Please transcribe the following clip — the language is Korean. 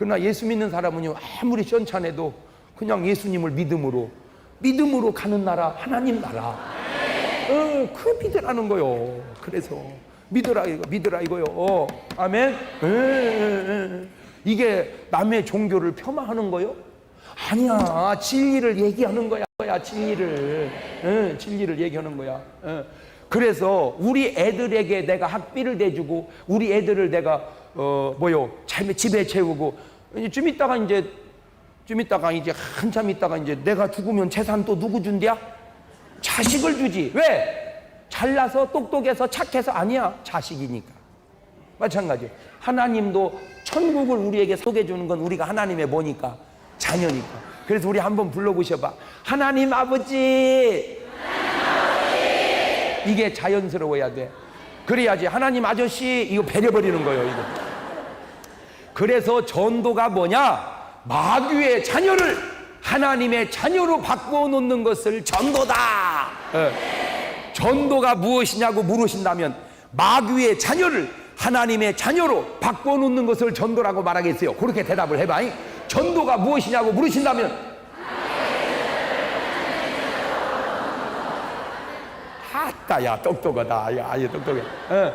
그러나 예수 믿는 사람은요 아무리 시원찮아도 그냥 예수님을 믿음으로 믿음으로 가는 나라 하나님 나라. 어, 그 믿으라는 거요. 그래서 믿으라 이거 믿으라 이거요. 어, 아멘? 예, 예, 예. 이게 남의 종교를 폄하하는 거요? 아니야. 진리를 얘기하는 거야 진리를. 예, 진리를 얘기하는 거야. 예. 그래서 우리 애들에게 내가 학비를 대주고 우리 애들을 내가 어 뭐요? 잘 집에 채우고 이제 좀 있다가 이제 좀 있다가 이제 한참 있다가 이제 내가 죽으면 재산 또 누구 준대야? 자식을 주지. 왜? 잘나서 똑똑해서 착해서 아니야. 자식이니까. 마찬가지. 하나님도 천국을 우리에게 소개해 주는 건 우리가 하나님의 뭐니까? 자녀니까. 그래서 우리 한번 불러보셔봐. 하나님 아버지 이게 자연스러워야 돼 그래야지 하나님 아저씨 이거 배려버리는 거예요 이거 그래서 전도가 뭐냐 마귀의 자녀를 하나님의 자녀로 바꾸어 놓는 것을 전도다 예. 전도가 무엇이냐고 물으신다면 마귀의 자녀를 하나님의 자녀로 바꾸어 놓는 것을 전도라고 말하겠어요. 그렇게 대답을 해봐. 잉? 전도가 무엇이냐고 물으신다면 아따 야 똑똑하다. 야, 아예 똑똑해. 어.